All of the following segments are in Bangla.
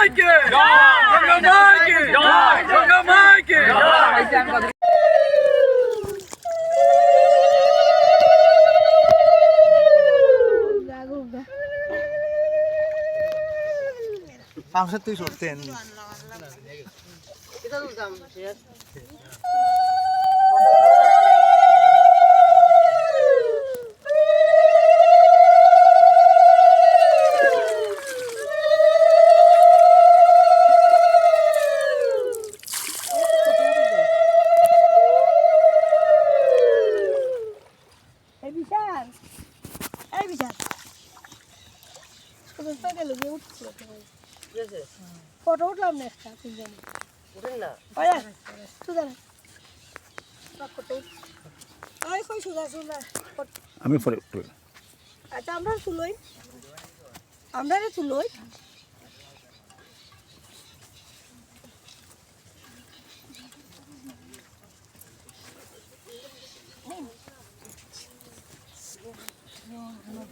মাইকে গঙ্গা মাইকে গঙ্গা মাইকে সামসে তুই সরতেন এটা তো দাম শুধু পেটে লুকে উঠছিল ফটো উঠলাম না একটা তিনজনে সুদা আমি। আচ্ছা আমরা তুলই আমরা রে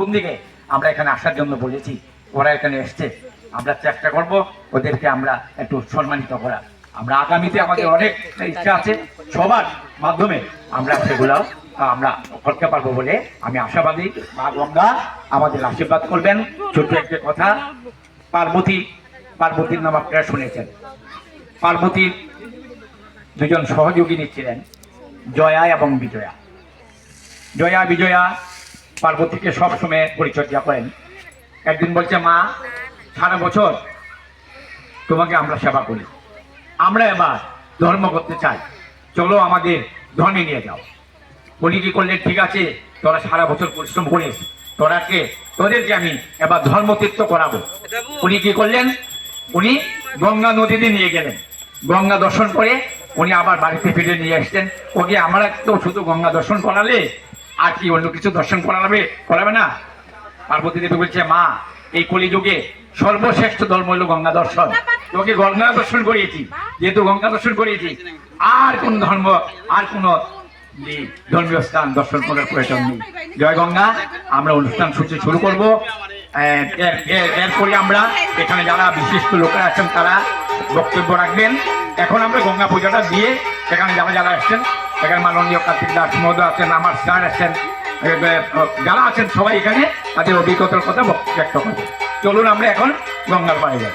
কোন দিকে? আমরা এখানে আসার জন্য বলেছি ওরা এখানে এসছে। আমরা চেষ্টা করব ওদেরকে আমরা একটু সম্মানিত করা আমরা আগামীতে আমাদের অনেক ইচ্ছা আছে সবার মাধ্যমে আমরা সেগুলো আমরা করতে পারব বলে আমি আশাবাদী। মা গঙ্গা আমাদের আশীর্বাদ করবেন। ছোট্ট একটা কথা পার্বতী পার্বতীর নাম আপনারা শুনেছেন। পার্বতীর দুজন সহযোগিনী ছিলেন জয়া এবং বিজয়া। জয়া বিজয়া পার্বতীকে সবসময় পরিচর্যা করেন। একদিন বলছে, মা, সারা বছর তোমাকে আমরা সেবা করি। আমরা এবার ধর্ম করতে চাই। চলো আমাদের ধর্মে নিয়ে যাও। উনি কি করলেন? ঠিক আছে, তোরা সারা বছর পরিশ্রম করিস। তোরাকে, তোদেরকে আমি এবার ধর্মতীর্থ করাবো। উনি কি করলেন? উনি গঙ্গা নদীতে নিয়ে গেলেন। গঙ্গা দর্শন করে উনি আবার বাড়িতে ফিরে নিয়ে আসতেন ওকে আমরা তো শুধু গঙ্গা দর্শন করালে আর কি, অন্য কিছু দর্শন করা করাবে? করাবে না? পার্বতী দেবী বলছে, মা, এই কলিযুগে সর্বশ্রেষ্ঠ ধর্ম হলো গঙ্গা দর্শন। তোকে গঙ্গা দর্শন করিয়েছি, যেহেতু গঙ্গা দর্শন করিয়েছি। আর কোন ধর্ম, আর কোন ধর্মীয় স্থান দর্শন করার প্রয়োজন নেই। জয় গঙ্গা, আমরা অনুষ্ঠান সূচি শুরু করব। এর- এর- এর- এরপরে আমরা এখানে যারা বিশিষ্ট লোকেরা আছেন, তারা বক্তব্য রাখবেন। এখন আমরা গঙ্গা পূজাটা দিয়ে সেখানে যারা যারা আসছেন সেখানে মাননীয় কার্তিক দাস মহোদয় আছেন, আমার স্যার আছেন যারা আছেন সবাই এখানে তাদের অভিজ্ঞতার কথা ব্যক্ত করবে। চলুন আমরা এখন গঙ্গার পাড়ে যাই।